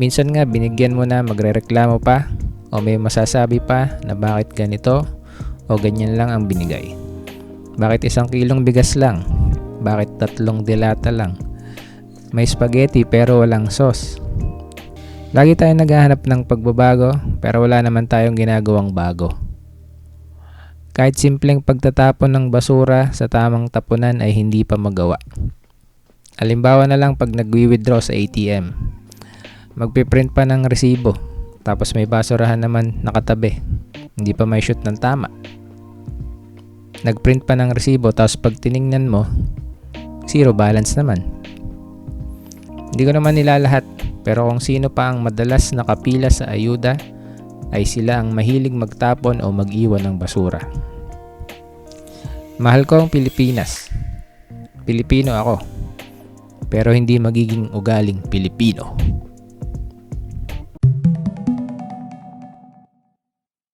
Minsan nga binigyan mo na magrereklamo pa o may masasabi pa na bakit ganito o ganyan lang ang binigay. Bakit isang kilong bigas lang? Bakit tatlong dilata lang? May spaghetti pero walang sauce. Lagi tayo naghahanap ng pagbabago pero wala naman tayong ginagawang bago. Kahit simpleng pagtatapon ng basura sa tamang tapunan ay hindi pa magawa. Halimbawa na lang pag nagwi-withdraw sa ATM. Magpiprint pa ng resibo tapos may basurahan naman nakatabi. Hindi pa may shoot ng tama. Nagprint pa ng resibo tapos pag tiningnan mo, zero balance naman. Hindi ko naman nilalahat pero kung sino pa ang madalas nakapila sa ayuda ay sila ang mahilig magtapon o mag-iwan ng basura. Mahal ko ang Pilipinas. Pilipino ako. Pero hindi magiging ugaling Pilipino.